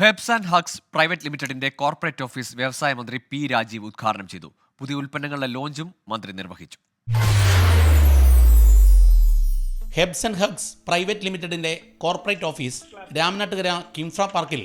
Herbs and Hugs private ലിമിറ്റഡിന്റെ corporate office വ്യവസായ മന്ത്രി പി രാജീവ് ഉദ്ഘാടനം ചെയ്തു. പുതിയ ഉൽപ്പന്നങ്ങളുടെ ലോഞ്ചും മന്ത്രി നിർവഹിച്ചു. ഹെബ്സ് ആൻഡ് ഹഗ്സ് പ്രൈവറ്റ് ലിമിറ്റഡിന്റെ കോർപ്പറേറ്റ് ഓഫീസ് രാംനാട്ടുകര കിംഫ്ര പാർക്കിൽ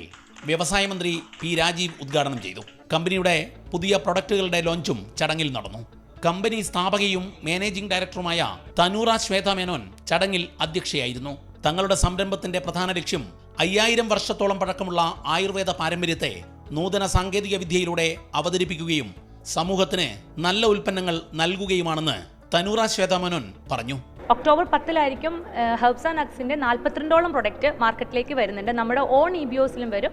വ്യവസായ മന്ത്രി പി രാജീവ് ഉദ്ഘാടനം ചെയ്തു. കമ്പനിയുടെ പുതിയ പ്രൊഡക്റ്റുകളുടെ ലോഞ്ചും ചടങ്ങിൽ നടന്നു. കമ്പനി സ്ഥാപകയും മാനേജിംഗ് ഡയറക്ടറുമായ തനൂറ ശ്വേത മേനോൻ ചടങ്ങിൽ അധ്യക്ഷയായിരുന്നു. തങ്ങളുടെ സംരംഭത്തിന്റെ പ്രധാന ലക്ഷ്യം അയ്യായിരം വർഷത്തോളം പഴക്കമുള്ള ആയുർവേദ പാരമ്പര്യത്തെ നൂതന സാങ്കേതിക വിദ്യയിലൂടെ അവതരിപ്പിക്കുകയും സമൂഹത്തിന് നല്ല ഉൽപ്പന്നങ്ങൾ നൽകുകയുമാണെന്ന് തനൂറ ശ്വേതാമനോൻ പറഞ്ഞു. ഒക്ടോബർ പത്തിലായിരിക്കും ഹെർബ്സ് ആൻഡ് നക്സിന്റെ നാൽപ്പത്തിരണ്ടോളം പ്രൊഡക്റ്റ് മാർക്കറ്റിലേക്ക് വരുന്നുണ്ട്. നമ്മുടെ ഓൺ ഇ ബി ഒസിലും വരും.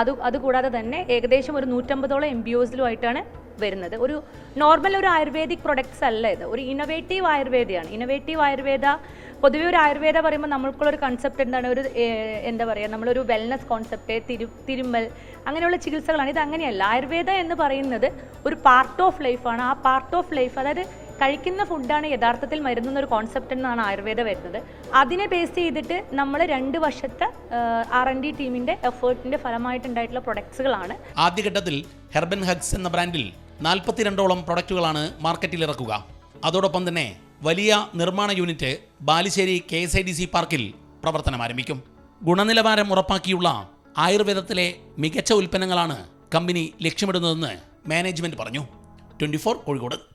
അത് അതുകൂടാതെ തന്നെ ഏകദേശം ഒരു നൂറ്റമ്പതോളം എം ബി ഒസിലുമായിട്ടാണ് വരുന്നത്. ഒരു നോർമൽ ഒരു ആയുർവേദിക് പ്രൊഡക്ട്സ് അല്ല ഇത്. ഒരു ഇന്നൊവേറ്റീവ് ആയുർവേദയാണ്. ഇന്നൊവേറ്റീവ് ആയുർവേദ പൊതുവേ ഒരു ആയുർവേദ പറയുമ്പോൾ നമ്മൾക്കുള്ളൊരു കൺസെപ്റ്റ് എന്താണ്? ഒരു എന്താ പറയുക നമ്മളൊരു വെൽനസ് കോൺസെപ്റ്റ് തിരു തിരുമ്മൽ അങ്ങനെയുള്ള ചികിത്സകളാണ്. ഇത് അങ്ങനെയല്ല. ആയുർവേദ എന്ന് പറയുന്നത് ഒരു പാർട്ട് ഓഫ് ലൈഫാണ് ആ പാർട്ട് ഓഫ് ലൈഫ് അതായത് കഴിക്കുന്ന ഫുഡാണ് യഥാർത്ഥത്തിൽ മരുന്ന് എന്നൊരു കോൺസെപ്റ്റ് എന്നാണ് ആയുർവേദ വരുന്നത്. അതിനെ ബേസ് ചെയ്തിട്ട് നമ്മൾ രണ്ട് വർഷത്തെ ആർ എൻ ഡി ടീമിന്റെ എഫേർട്ടിന്റെ ഫലമായിട്ടുണ്ടായിട്ടുള്ള പ്രൊഡക്ട്സുകളാണ് ആദ്യഘട്ടത്തിൽ ഹെർബൻ ഹഗ്സ് എന്ന ബ്രാൻഡിൽ നാൽപ്പത്തിരണ്ടോളം പ്രൊഡക്റ്റുകളാണ് മാർക്കറ്റിൽ ഇറക്കുക. അതോടൊപ്പം തന്നെ വലിയ നിർമ്മാണ unit Balussery K S I D C പാർക്കിൽ പ്രവർത്തനം ആരംഭിക്കും. ഗുണനിലവാരം ഉറപ്പാക്കിയുള്ള ആയുർവേദത്തിലെ മികച്ച ഉൽപ്പന്നങ്ങളാണ് കമ്പനി ലക്ഷ്യമിടുന്നതെന്ന് മാനേജ്മെന്റ് പറഞ്ഞു. ട്വന്റി കോഴിക്കോട്.